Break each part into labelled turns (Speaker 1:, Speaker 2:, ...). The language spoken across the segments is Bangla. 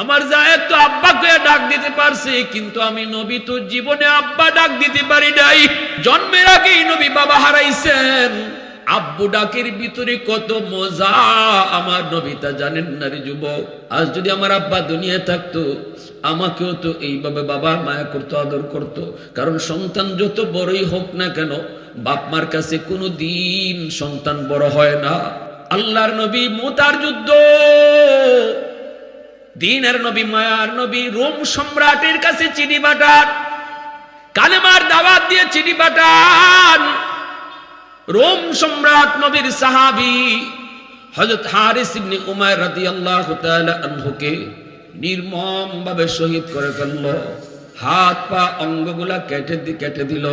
Speaker 1: আমার জায়েদ তো আব্বাকে ডাক দিতে পারছে, কিন্তু আমি নবী তো জীবনে আব্বা ডাক দিতে পারি নাই। জন্মের আগেই নবী বাবা হারাইছেন। আব্বু ডাকের ভিতরে কত মজা, আমার নবী তা জানেন না রে যুবক। আজ যদি আমার আব্বা দুনিয়ায় থাকতো, আমাকেও তো এইভাবে বাবা মায়া করতো, আদর করত। কারণ সন্তান যত বড়ই হোক না কেন, বাপ মার কাছে কোনো দিন সন্তান বড় হয় না। আল্লাহর নবী মোতার যুদ্ধ, দিনের নবী, মায়ার নবী, রোম সম্রাটের কাছে চিঠি পাঠান, কালেমার দাওয়াত দিয়ে চিঠি পাঠান। রোম সম্রাট নবীর সাহাবি হযরত হারিস ইবনে উমার রাদিয়াল্লাহু তাআলা আনহুকে নির্মম ভাবে শহীদ করে ফেলল, হাত পা অঙ্গগুলা কেটে কেটে দিল।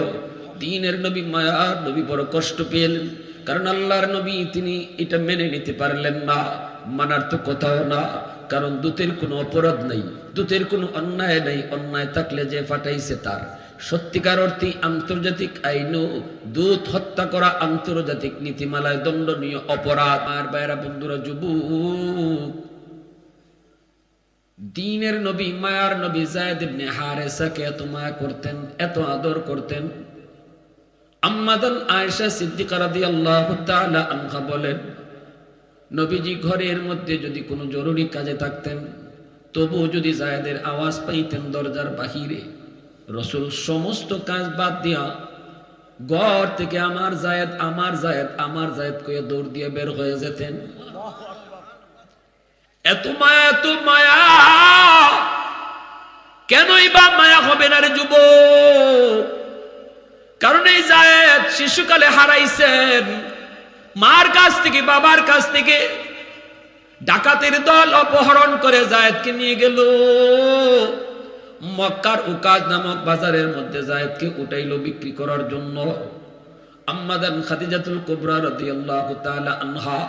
Speaker 1: দিনের নবী, মায়ার নবী বড় কষ্ট পেলেন। কারণ আল্লাহর নবী তিনি এটা মেনে নিতে পারলেন না। মানার তো কোথাও না, কারণ দূতের কোনো অপরাধ নাই, দূতের কোনো অন্যায় নাই, অন্যায় থাকলে যে ফাটাইছে তার। সত্যিকার অর্থে আন্তর্জাতিক আইনও দূত হত্যা করা আন্তর্জাতিক নীতিমালায় দণ্ডনীয় অপরাধ। আর বাইরা বন্ধুরা, যুবক, দিনের নবী, মায়ার নবী জায়দ ইবনে হারেসাকে এত মায়া করতেন, এত আদর করতেন আম্মাদান আয়েশা সিদ্দিকা রাদিয়াল্লাহু তাআলা আনহা বলেন, নবীজি ঘরের মধ্যে যদি কোনো জরুরি কাজে থাকতেন, তবুও যদি জায়েদের আওয়াজ পাইতেন দরজার বাহিরে, রসুল সমস্ত কাজ বাদ দিয়া ঘর থেকে আমার জায়েদ আমার জায়েদ আমার জায়েদ কয়ে দৌড় দিয়ে বের হয়ে যেতেন। এত মায়া এত মায়া! কেনই বা মায়া হবে না রে যুব কারণ জায়েদ শিশুকালে হারাইছেন। মার কাছ থেকে, বাবার কাছ থেকে ডাকাতের দল অপহরণ করে জায়েদকে নিয়ে গেল। মক্কার উকাজ নামক বাজারের মধ্যে জায়েদকে উঠাইলো বিক্রি করার জন্য। আম্মাদান খাদিজাতুল কুবরা রাদিয়াল্লাহু তাআলা আনহা,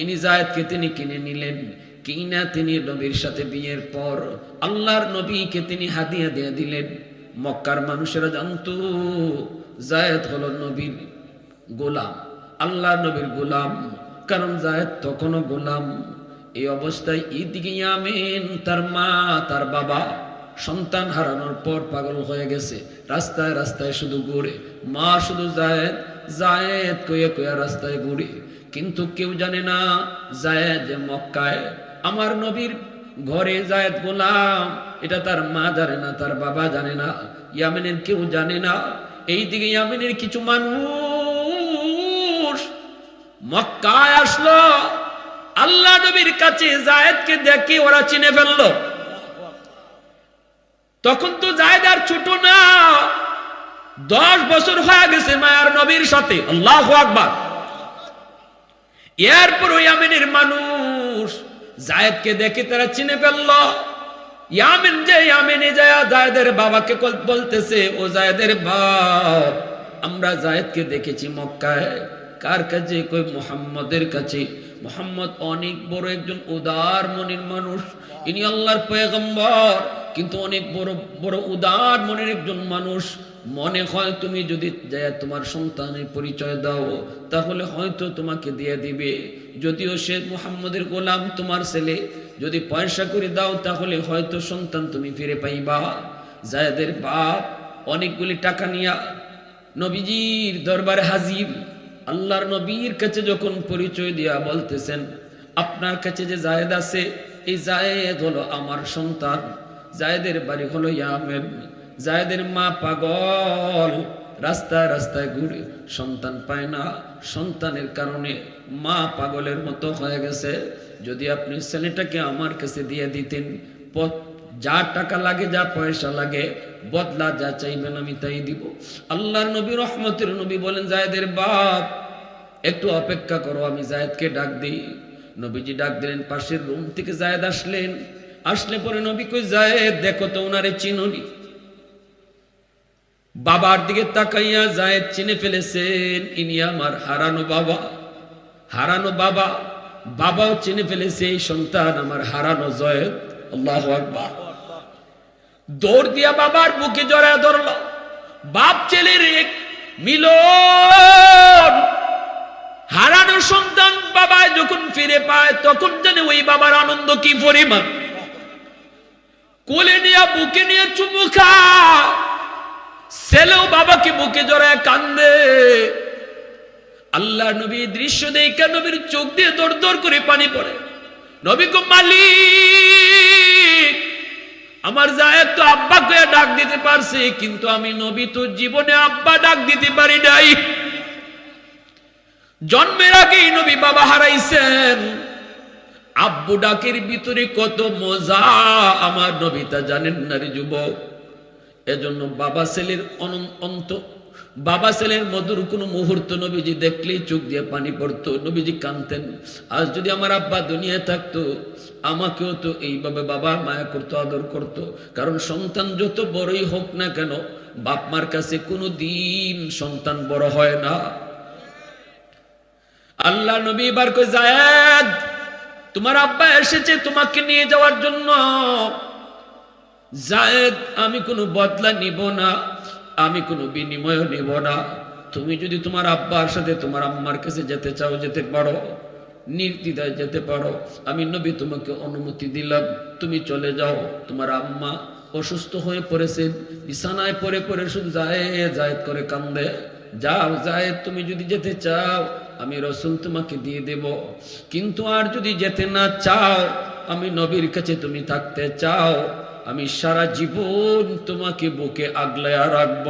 Speaker 1: ইনি জায়েদকে তিনি কিনে নিলেন। কিনা তিনি নবীর সাথে বিয়ের পর আল্লাহর নবীকে তিনি হাদিয়া দিয়ে দিলেন। মক্কার মানুষেরা জানতো জায়েদ হলো নবীর গোলাম আল্লাহ নবীর গোলাম। কারণ জায়েদ তখনও গোলাম। এই অবস্থায় ঈদিকে ইয়ামিন তার মা, তার বাবা সন্তান হারানোর পর পাগল হয়ে গেছে। রাস্তায় রাস্তায় শুধু ঘুরে। মা শুধু জায়েদ জায়েদ কয়ে কয়ে রাস্তায় ঘুরে। কিন্তু কেউ জানে না, জায়েদ মক্কায় আমার নবীর ঘরে জায়েদ গোলাম। এটা তার মা জানে না, তার বাবা জানে না। ইয়ামেনের কেউ জানে না এইদিকে ইয়ামেনের কিছু মানুষ মক্কায় আসলো। আল্লাহ নবীর কাছে জায়েদকে দেখে ওরা চিনে ফেলল। তখন তো জায়েদ আর ছোট না, দশ বছর হয়ে গেছে মায়ার নবীর সাথে। আল্লাহ আকবার। এরপর ওই আমিনের মানুষ জায়েদকে দেখে তারা চিনে ফেলল। ইয়ামিন যে ইয়ামিনে যায় জায়দের বাবাকে বলতেছে, ও জায়দের বাপ, আমরা জায়দকে দেখেছি মক্কায়। কার কাছে? কই, মোহাম্মদের কাছে। মোহাম্মদ অনেক বড় একজন উদার মনের মানুষ। ইনি আল্লাহর পয়গম্বর, কিন্তু অনেক বড় বড় উদার মনের একজন মানুষ। মনে হয় তুমি যদি তোমার সন্তানের পরিচয় দাও, তাহলে হয়তো তোমাকে দিয়ে দিবে। যদিও সে মুহাম্মদের গোলাম তোমার ছেলে, যদি পয়সা করে দাও, তাহলে হয়তো সন্তান তুমি ফিরে পাইবা। জায়দের বাপ অনেকগুলি টাকা নিয়া নবীজির দরবারে হাজির, আল্লাহর নবীর কাছে যখন পরিচয় দিয়া বলতেছেন, আপনার কাছে যে জায়েদ আছে, এই জায়েদ হলো আমার সন্তান। জায়েদের বাড়ি হলো ইয়ামেন জায়েদের মা পাগল রাস্তায় রাস্তায় ঘুরে সন্তান পায় না। সন্তানের কারণে মা পাগলের মতো হয়ে গেছে। যদি আপনি ছেলেটাকে আমার কাছে দিয়ে দিতেন, পথ যা টাকা লাগে, যা পয়সা লাগে, বদলা যা চাইবেন আমি তাই দিব। আল্লাহর নবী, রহমতের নবী বলেন জায়েদের বাপ, একটু অপেক্ষা করো, আমি জায়েদকে ডাক দিই। নবীজি ডাক দিলেন, পাশের রুম থেকে জায়েদ আসলেন। আসলে পরে নবী কই জায়েদ দেখো তো ওনারে চিনুনি। বাবার দিকে তাকাইয়া জায়েদ চিনে ফেলেছেন, ইনি আমার হারানো বাবা। হারানো বাবা, বাবাও চিনে ফেলেছে, এই সন্তান আমার হারানো জয়েদ। আল্লাহ আকবার। দৌড় দিয়া বাবার বুকে জড়ায় ধরল। বাপ ছেলের এক মিলন। হারানো সন্তান বাবায় যখন ফিরে পায়, তখন জানে ওই বাবার আনন্দ কি পরিমাণ। কোলে নিয়ে বুকে নিয়ে চুমু খা। ছেলেও বাবাকে বুকে জড়ায় কান্দে। আল্লাহ নবী দৃশ্য দেখে নবীর চোখ দিয়ে দর দর করে পানি পড়ে। নবী কো মালিক, আমার জায়েদ তো আব্বাকে ডাক দিতে পারছে, কিন্তু আমি নবী তো জীবনে আব্বা ডাক দিতে পারি নাই। জন্মের আগেই নবী বাবা হারাইছেন। আব্বু ডাকের ভিতরে কত মজা, আমার নবী তা জানেন না রে যুবক। এজন্য বাবা ছেলের অনন- অন্ত, বাবা ছেলের মধুর কোনো মুহূর্ত নবীজি দেখলেই চোখ দিয়ে পানি পড়তো, নবীজি কানতেন আজ যদি আমার আব্বা দুনিয়ায় থাকতো, আমাকেও তো এইভাবে বাবা মায়া করতো, আদর করতো। কারণ সন্তান যত বড়ই হোক না কেন, বাপ মার কাছে কোনো দিন সন্তান বড় হয় না। আল্লাহ নবী এবার কই জায়েদ, তোমার আব্বা এসেছে তোমাকে নিয়ে যাওয়ার জন্য। জায়েদ, আমি কোনো বদলা নিব না, আমি কোনো বিনিময় নিব না। তুমি যদি তোমার আব্বার সাথে তোমার আম্মার কাছে যেতে চাও, যেতে পারো, নির্দ্বিধায় যেতে পারো। আমি নবী তোমাকে অনুমতি দিলাম, তুমি চলে যাও। তোমার আম্মা অসুস্থ হয়ে পড়েছেন বিছানায় পড়ে পড়ে শুধু যায় জায়েদ করে কান্দে। যাও জায়েদ, তুমি যদি যেতে চাও, আমি রসুল তোমাকে দিয়ে দেব। কিন্তু আর যদি যেতে না চাও, আমি নবীর কাছে তুমি থাকতে চাও আমি সারা জীবন তোমাকে বুকে আগলায়া রাখব।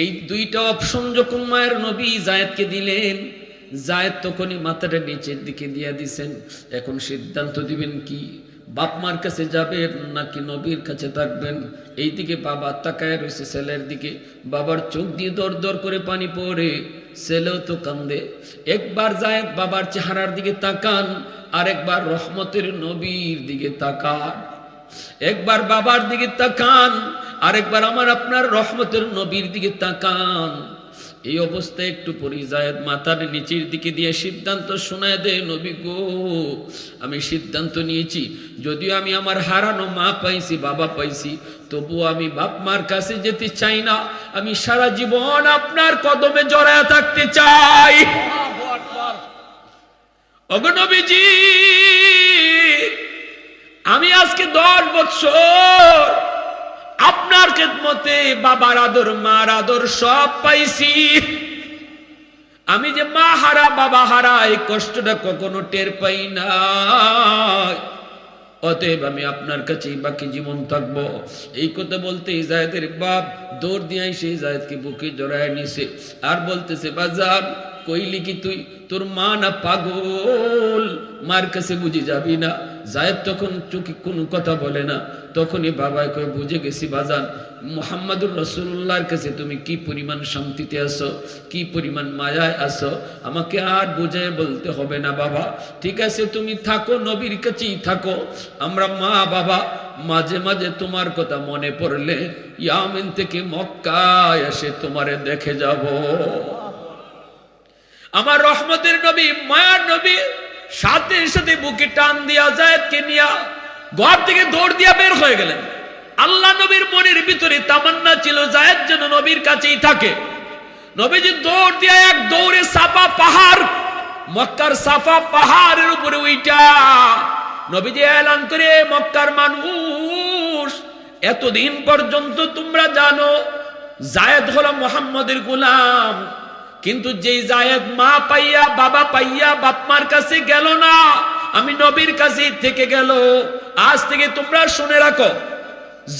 Speaker 1: এই দুইটা অপশন যখন মায়ের নবী জায়েদকে দিলেন, জায়েদ তখনই মাথাটা নিচের দিকে দিয়ে দিছেন। এখন সিদ্ধান্ত দিবেন কি, বাপ মার কাছে যাবেন নাকি নবীর কাছে থাকবেন? এইদিকে বাবা তাকায় রয়েছে ছেলের দিকে। বাবার চোখ দিয়ে দর দর করে পানি পড়ে। ছেলেও তো কান্দে। একবার জায়েদ বাবার চেহারার দিকে তাকান, আরেকবার রহমতের নবীর দিকে তাকান। একবার বাবার দিকে তাকান, আরেকবার আমার আপনার রহমতের নবীর দিকে তাকান। এই অবস্থায় একটু পরি জায়েদ মাথার নিচের দিকে দিয়ে সিদ্ধান্ত শোনায় দে নবী গো, আমি সিদ্ধান্ত নিয়েছি। যদিও আমি আমার হারানো মা পাইছি, বাবা পাইছি তবুও আমি বাপ মার কাছে যেতে চাই না। আমি সারা জীবন আপনার কদমে জড়ায় থাকতে চাই। অগনবীজি আমি আজকে দশ বছর আপনার খেদমতে বাবার আদর, মার আদর সব পাইছি। আমি যে মা হারা, বাবা হারা, এই কষ্টটা কখনো টের পাই না অতএব আমি আপনার কাছেই বাকি জীবন থাকব। এই কথা বলতে জায়দের বাপ দৌড় দিয়ে সেই জায়দকে বুকে জড়ায় নিছে। আর বলতেছে বাজার কইলি কি তুই? তোর মা না পাগল? মার কাছে বুঝে যাবি না। জায়দ তখন চোখে কোনো কথা বলে না। তখনই বাবায় কয়ে, বুঝে গেছি বাজান, মোহাম্মদুর রসুল্লাহর কাছে তুমি কি পরিমাণ শান্তিতে আসো কি পরিমাণ মায়ায় আসো আমাকে আর বুঝায় বলতে হবে না বাবা। ঠিক আছে, তুমি থাকো, নবীর কাছেই থাকো। আমরা মা, বাবা, মাঝে মাঝে তোমার কথা মনে পড়লে ইয়ামিন থেকে মক্কায় এসে তোমারে দেখে যাব। আমার রহমতের নবী, মায়ার নবী, সাথে সাথে বুকে টান দিয়া জায়দকে নিয়া ঘর থেকে দৌড় দিয়া বের হয়ে গেলেন। আল্লাহ নবীর মনের ভিতরে তামান্না ছিল, জায়দ যেন নবীর কাছেই থাকে। নবীজি দৌড় দিয়া এক দৌড়ে সাফা পাহাড়, মক্কার সাফা পাহাড়ের উপরে উইটা। নবীজি এলান করে মক্কার মানুষ, এতদিন পর্যন্ত তোমরা জানো, জায়দ হলো মোহাম্মদের গোলাম। কিন্তু যেই জায়েদ মা পাইয়া, বাবা পাইয়া, বাপমার কাছে গেল না, আমি নবীর কাছে থেকে গেল। আজ থেকে তোমরা শুনে রাখো,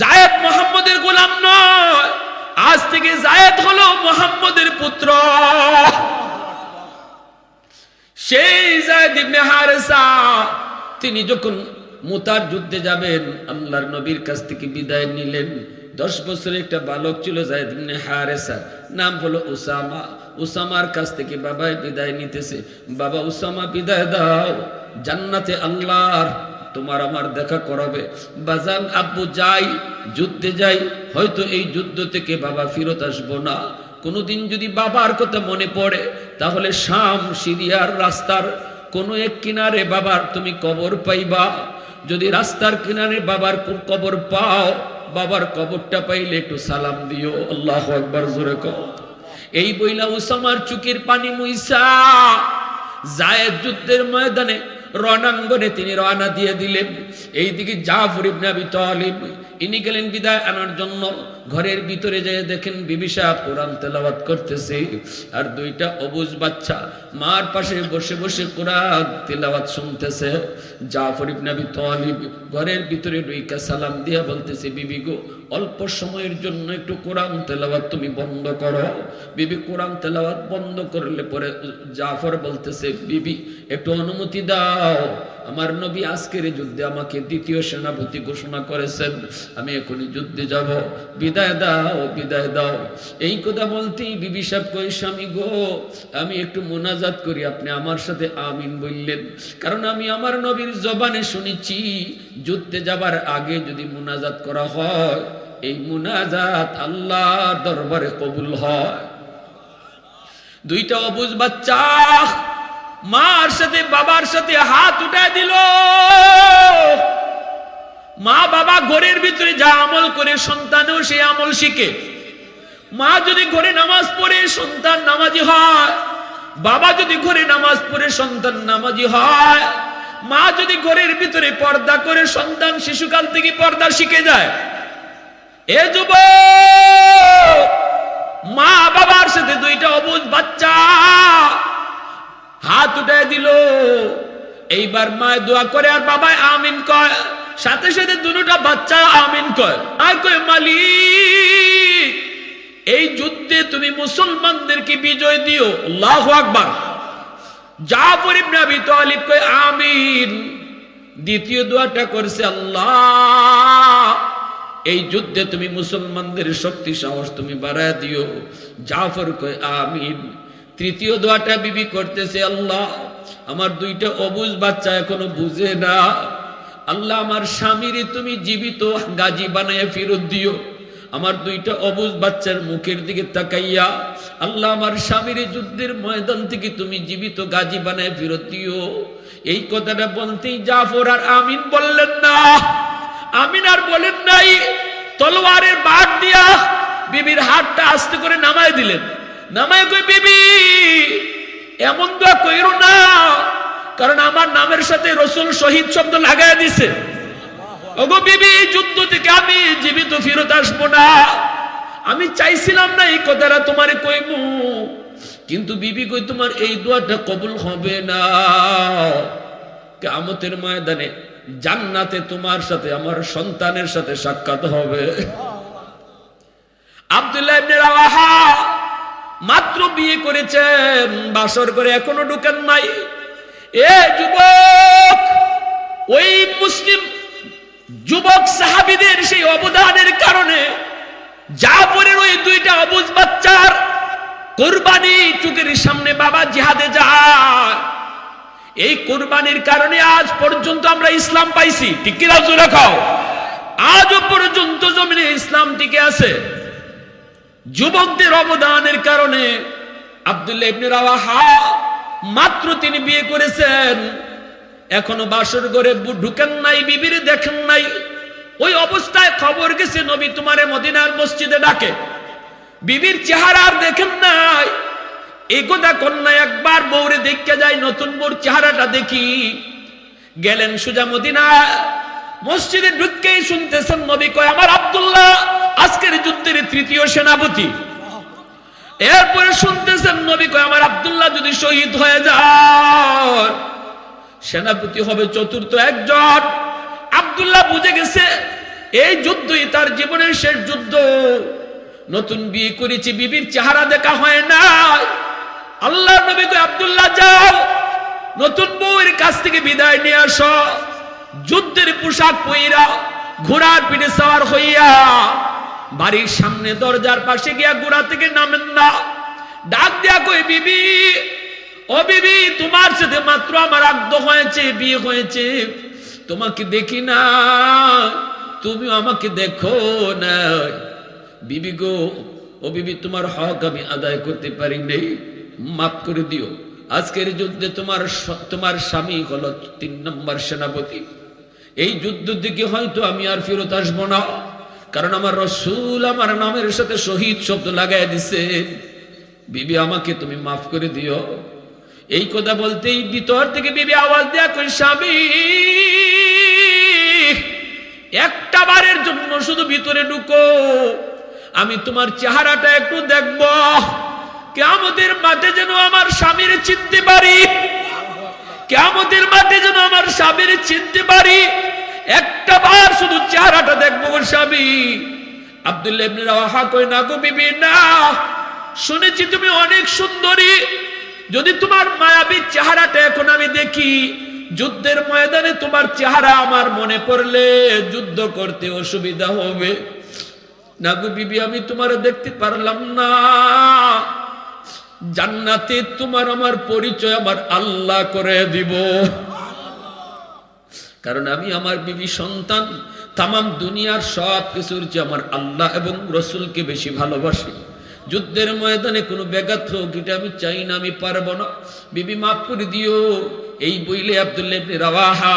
Speaker 1: জায়েদ মোহাম্মদের গোলাম নয়, আজ থেকে জায়েদ হলো মোহাম্মদের পুত্র। সেই জায়েদ ইবনে হারেসা, তিনি যখন মুতার যুদ্ধে যাবেন, আল্লাহর নবীর কাছ থেকে বিদায় নিলেন দশ বছরের একটা বালক ছিল জায়দ ইবনে হারেসা, নাম হলো উসামা। উসামার কাছ থেকে বাবাই বিদায় নিতেছে। বাবা, উসামা, বিদায় দাও। জান্নাতে আল্লাহর তোমার আমার দেখা করাবে। বাজান, আব্বু, যাই, যুদ্ধে যাই, হয়তো এই যুদ্ধ থেকে বাবা ফিরত আসব না। কোনোদিন যদি বাবার কথা মনে পড়ে, তাহলে শাম, সিরিয়ার রাস্তার কোনো এক কিনারে বাবার তুমি কবর পাইবা। যদি রাস্তার কিনারে বাবার কবর পাও বাবার কবরটা পাইলে একটু সালাম দিও, আল্লাহ একবার জোরে কর এই বইলা উসামার চুকির পানি মুইসা, জায়েদ যুদ্ধের ময়দানে রণাঙ্গনে তিনি রওনা দিয়ে দিলেন। এইদিকে জাফর ইবনে আবি তালিব, ইনি গেলেন বিদায় আনার জন্য। ঘরের ভিতরে যেয়ে দেখেন বিবি সাহেব কোরআন তেলাওয়াত করতেছে, আর দুইটা অবুজ বাচ্চা মার পাশে বসে বসে কোরআন তেলাওয়াত শুনতেছে। জাফর ইবনে আবি তালিব ঘরের ভিতরে রুইকা সালাম দিয়া বলতেছে, বিবি গো, অল্প সময়ের জন্য একটু কোরআন তেলাওয়াত তুমি বন্ধ করো। বিবি কোরআন তেলাওয়াত বন্ধ করলে পরে জাফর বলতেছে, বিবি, একটু অনুমতি দাও। আমার নবী আজকের যুদ্ধে আমাকে দ্বিতীয় সেনাপতি ঘোষণা করেছেন, আমি এখনই যুদ্ধে যাব। বিদায় দাও বিদায় দাও। এই কথা বলতেই বিবি সাহেব কই স্বামী গো, আমি একটু মোনাজাত করি, আপনি আমার সাথে আমিন বললেন। কারণ আমি আমার নবীর জবানে শুনেছি, যুদ্ধে যাবার আগে যদি মোনাজাত করা হয়, এই মোনাজাত আল্লাহ দরবারে কবুল হয়। দুইটা অবুজ বাচ্চা মার সাথে, বাবার সাথে হাত উঠায় দিল। মা বাবা ঘরের ভিতরে যা আমল করে সন্তানও সে আমল শিখে। মা যদি ঘরে নামাজ পড়ে, সন্তান নামাজি হয়। বাবা যদি ঘরে নামাজ পড়ে, সন্তান নামাজি হয়। মা যদি ঘরের ভিতরে পর্দা করে, সন্তান শিশুকাল থেকে পর্দা শিখে যায়। এ যুব মা বাবার সাথে দুইটা অবুজ বাচ্চা। হাত উঠে দিল। এইবার মায় দোয়া করে, আর বাবায় আমিন কয়। সাথে সাথে দুটা বাচ্চা আমিন কয়। আর কয়, মালিক, এই যুদ্ধে তুমি মুসলমানদেরকে বিজয় দিও। আল্লাহ আকবার। জাফর ইবনে আবি তালিব কয়, আমিন। দ্বিতীয় দোয়াটা করছে, আল্লাহ, এই যুদ্ধে তুমি মুসলমানদের শক্তি সাহস তুমি বাড়ায় দিও। জাফর কয়, আমিন। তৃতীয় দোয়াটা বিবি করতেছে, আল্লাহ, আমার দুইটা অবুজ বাচ্চা এখনও বুঝে না। আল্লাহ, আমার স্বামীরে তুমি জীবিত গাজী বানায় ফেরত দিও। আমার দুইটা অবুজ বাচ্চার মুখের দিকে তাকাইয়া, আল্লাহ, আমার স্বামীর যুদ্ধের ময়দান থেকে তুমি জীবিত গাজী বানায় ফেরত দিও। এই কথাটা বলতেই জাফর আর আমিন বললেন না। আমিন আর বলেন নাই, তলোয়ারের বাট দিয়া বিবির হাতটা আস্তে করে নামায় দিলেন। নামায় কই, বিবি, এমন দোয়া কইরো না, কারণ আমার নামের সাথে রসুল শহীদ শব্দ লাগাই দিছে। ওগো বিবি যুদ্ধ থেকে আমি জীবিত ফিরত আসব না। আমি চাইছিলাম না এই কথাটা তোমারে কইমু, কিন্তু বিবি কই, তোমার এই দোয়াটা কবুল হবে না। কামতের ময়দানে জান্নাতে তোমার সাথে, আমার সন্তানের সাথে সাক্ষাৎ হবে। আব্দুল্লাহ মাত্র বিয়ে করেছেন, বাসর করে এখনও ঢুকেন নাই। এ যুবক, ওই মুসলিম যুবক সাহাবিদের সেই অবদানের কারণে জাফরের ওই দুইটা অবুজ বাচ্চার কোরবানি চুকের সামনে বাবা জিহাদে যায়। এই কোরবানির কারণে আজ পর্যন্ত আমরা ইসলাম পাইছি। কিনা জোরে খাও আজও পর্যন্ত জমিনে ইসলাম টিকে আছে। যুবকদের অবদানের কারণে আব্দুল্লাহ ইবনে রাওয়াহা মাত্র তিনি বিয়ে করেছেন। এখনও বাসর বু- ঢুকেন নাই, বিবির দেখেন নাই। ওই অবস্থায় খবর গেছে, নবী তোমারে মদিনার মসজিদে ডাকে। বিবির চেহারা আর দেখেন নাই। এই কথা কন্যা একবার বৌরে দেখতে যাই নতুন বউর চেহারাটা দেখি। গেলেন সুজা মদিনা মসজিদে ঢুককেই শুনতেছেন, নবী কয়, আমার আব্দুল্লাহ আজকের যুদ্ধের তৃতীয় সেনাপতি। এরপরে শুনতেছেন নবী কয়, আমার আব্দুল্লাহ যদি শহীদ হয়ে যায়, সেনাপতি হবে চতুর্থ একজন। আব্দুল্লাহ বুঝে গেছে, এই যুদ্ধই তার জীবনের শেষ যুদ্ধ। নতুন বিয়ে করেছি, বিবির চেহারা দেখা হয় না। আল্লাহ নবী কয়, আব্দুল্লাহ, যাও, নতুন বউয়ের কাছ থেকে বিদায় নিয়ে আসো। যুদ্ধের পোশাক পইরা ঘোড়ার পিঠে সওয়ার হইয়া বাড়ির সামনে দরজার পাশে গিয়া গোড়া থেকে নামেন না। ডাক দিয়া কই বিবি, ও বিবি, তোমার সাথে মাত্র আমার আগ্ধ হয়েছে, বিয়ে হয়েছে। তোমাকে দেখি না তুমি আমাকে দেখো না। বিবি গো, ও বিবি, তোমার হক আমি আদায় করতে পারি নেই। মাফ করে দিও। আজকের যুদ্ধে তোমার তোমার স্বামী হলো তিন নম্বর সেনাপতি। এই যুদ্ধ দিকে হয়তো আমি আর ফেরত আসব না। কারণ আমার রসুল আমার নামের সাথে শহীদ শব্দ লাগাই দিছে। বিবি, আমাকে তুমি মাফ করে দিও। এই কথা বলতেই ভিতর থেকে বিবি আওয়াজ দেয়া কই স্বামী, একটা বারের জন্য শুধু ভিতরে ঢুকো। আমি তোমার চেহারাটা একটু দেখব। কেমতের মাঠে যেন আমার স্বামীর চিনতে পারি। কেমতের মাঠে যেন আমার স্বামীর চিনতে পারি। একটা বার শুধু চেহারাটা দেখব স্বামী। আব্দুল্লাহ কই না গো বিবি, না। শুনেছি তুমি অনেক সুন্দরী। যদি তোমার মায়াবী চেহারাটা এখন আমি দেখি, যুদ্ধের ময়দানে তোমার চেহারা আমার মনে পড়লে যুদ্ধ করতে অসুবিধা হবে। নাগু বিবি, আমি তোমার দেখতে পারলাম না। জান্নাতে তোমার আমার পরিচয় আমার আল্লাহ করে দিব। কারণ আমি আমার বিবি সন্তান, তামাম দুনিয়ার সব কিছুর যে আমার আল্লাহ এবং রসুলকে বেশি ভালোবাসি। যুদ্ধের ময়দানে কোনো ব্যাঘাত হোক, এটা আমি চাই না, আমি পারব না। বিবি মাফ করে দিও। এই বইলে আব্দুল্লাহ রাওয়াহা,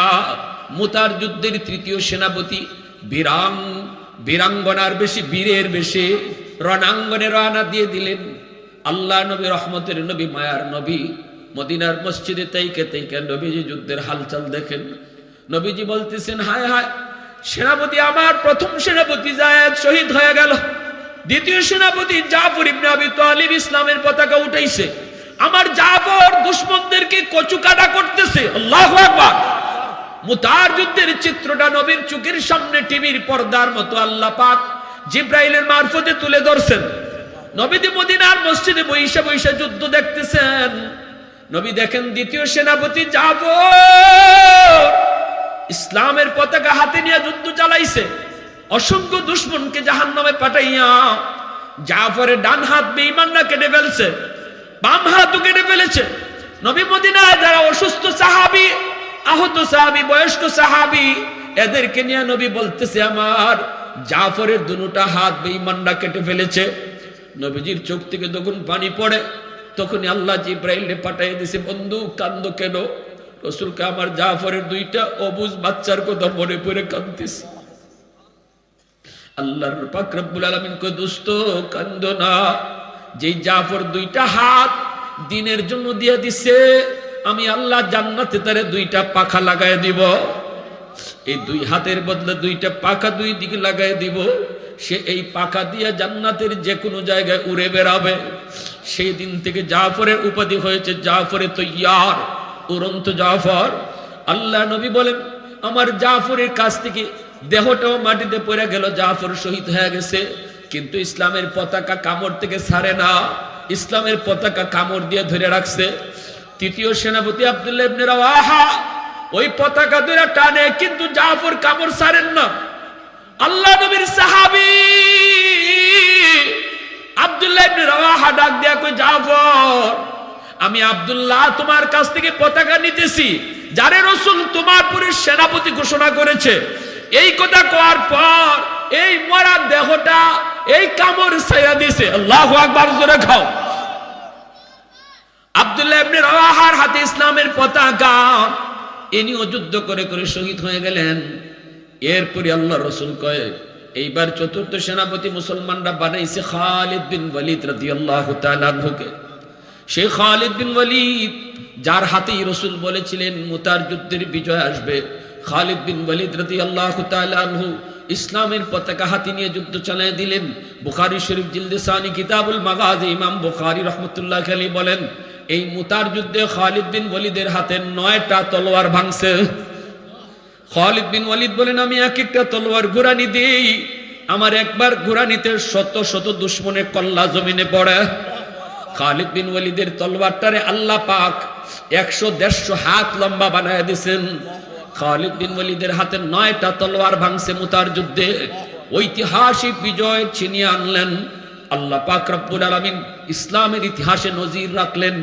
Speaker 1: মুতার যুদ্ধের তৃতীয় সেনাপতি, বীরাং, বীরাঙ্গনার বেশি, বীরের বেশি, রণাঙ্গনে রওনা দিয়ে দিলেন। আল্লাহ নবী, রহমতের নবী, মায়ার নবী, মদিনার মসজিদে তাইকে তাইকে নবীজি যুদ্ধের হালচাল দেখেন। নবীজি বলতেছেন, হায় হায়, সেনাপতি আমার প্রথম সেনাপতি জায়েদ শহীদ হয়ে গেল। দ্বিতীয় সেনাপতি জাফর ইবনে আবি তালিব ইসলামের পতাকা উঠাইছে। আমার জাফর দুশ্মনদেরকে কচু কাটা করতেছে। আল্লাহু আকবার। মুতার যুদ্ধের চিত্রটা নবীর চোখের সামনে টিভির পর্দার মতো আল্লাহ পাক জিব্রাইলের মারফতে তুলে ধরছেন। নবীদি মদিনার মসজিদে বৈশা বৈশা যুদ্ধ দেখতেছেন। নবী দেখেন দ্বিতীয় সেনাপতি জাফর। ইসলামের পতাকা হাতে নিয়ে যুদ্ধ চালাইছে। অসংখ্য দুশ্মনকে জাহান নামে পাঠাইয়া জাফরের ডান হাত বেঈমানরা কেটে ফেলছে, বাম হাতও কেটে ফেলেছে। নবী মদিনায় যারা অসুস্থ সাহাবি, আহত সাহাবি, বয়স্ক সাহাবি, এদেরকে নিয়ে নবী বলতেছে, আমার জাফরের দুটা হাত বেঈমানরা কেটে ফেলেছে। নবীজির চোখ থেকে যখন পানি পড়ে, তখনই আল্লাহ জিব্রাইলে পাঠাই দিছে বন্ধু কান্দ কেন? রসুলকে আমার জাফরের দুইটা অবুজ বাচ্চার কথা মনে পড়ে কান্দিস আল্লাহর পাক আলামিন কই দোস্ত, কান্দ না। যেই জাফর দুইটা হাত দিনের জন্য দিয়ে দিছে, আমি আল্লাহ জান্নাতে তারে দুইটা পাখা লাগায় দিব। এই দুই হাতের বদলে দুইটা পাখা দুই দিকে লাগায় দিব। সে এই পাখা দিয়ে জান্নাতের যে কোনো জায়গায় উড়ে বেড়াবে। সেই দিন থেকে জাফরের উপাধি হয়েছে জাফরে তো ইয়ার উড়ন্ত জাফর, আল্লাহ নবী বলেন, আমার জাফরের কাছ থেকে দেহটাও মাটিতে পড়ে গেল, জাফর শহীদ হয়ে গেছে। কিন্তু ইসলামের পতাকা কামড় থেকে ছাড়ে না। ইসলামের পতাকা কামড় দিয়ে ধরে রাখছে। তৃতীয় সেনাপতি আব্দুল্লাহ ইবনে রাওয়াহা ওই পতাকা ধরে টানে, কিন্তু জাফর কামড় ছাড়েন না। আল্লাহ নবীর সাহাবী আব্দুল্লাহ ইবনে রাওয়াহা ডাক দেয়া কই জাফর আমি আব্দুল্লাহ তোমার কাছ থেকে পতাকা নিতেছি, যারে রসুল তোমার পরে সেনাপতি ঘোষণা করেছে। এই কথা কোয়ার পর, এই মরা দেহটা, এই কামড় ছাইয়া দিছে আল্লাহ আকবার, জোরে খাও। আব্দুল্লাহ ইবনে রাওয়াহার হাতে ইসলামের পতাকা, ইনিও যুদ্ধ করে করে শহীদ হয়ে গেলেন। এরপরে আল্লাহ রসুল কয়ে, এইবার চতুর্থ সেনাপতি মুসলমানরা বানাইছে খালিদ বিন ওয়ালিদ রাদিয়াল্লাহু তাআলা আনহুকে। সেই খালিদ বিন ওয়ালিদ, যার হাতেই রসুল বলেছিলেন, মুতার যুদ্ধের বিজয় আসবে। খালিদ বিন ওয়ালিদ রাদিয়াল্লাহু তাআলা আনহু ইসলামের পতাকা হাতে নিয়ে যুদ্ধ চালিয়ে দিলেন। বুখারী শরীফ জিলদে সানি কিতাবুল মাগাজি ইমাম বুখারী রহমতুল্লাহ আলী বলেন, এই মুতার যুদ্ধে খালিদ বিন ওয়ালিদের হাতে নয়টা তলোয়ার ভাঙছে। খালিদ বিন ওয়ালিদ বলেন, আমি এক একটা তলোয়ার ঘুরানি দিই। আমার একবার ঘুরানিতে শত শত দুশ্মনের কল্লা জমিনে পড়ে। খালিদ বিন ওয়ালিদের তলোয়ারটারে আল্লাহ পাক একশো দেড়শো হাত লম্বা বানায় দিছেন। খালিদ বিন ওয়ালিদের হাতে নয়টা তলোয়ার ভাঙছে মুতার যুদ্ধে। ঐতিহাসিক বিজয় ছিনিয়ে আনলেন। আল্লাহ পাক রব্বুল আলামিন ইসলামের ইতিহাসে নজির রাখলেন।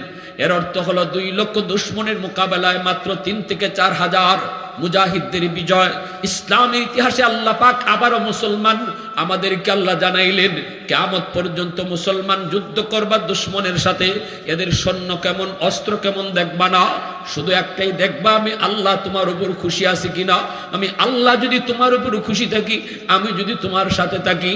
Speaker 1: এর অর্থ হলো দুই লক্ষ দুশ্মনের মোকাবেলায় মাত্র তিন থেকে চার হাজার মুজাহিদদের বিজয়। ইসলামের ইতিহাসে আল্লাহ পাক আবারও মুসলমান। আমাদেরকে আল্লাহ জানাইলেন কেমত পর্যন্ত মুসলমান যুদ্ধ করবার দুশ্মনের সাথে এদের সৈন্য কেমন, অস্ত্র কেমন দেখবা না? শুধু একটাই দেখবা, আমি আল্লাহ তোমার উপর খুশি আছি কিনা? আমি আল্লাহ যদি তোমার উপর খুশি থাকি, আমি যদি তোমার সাথে থাকি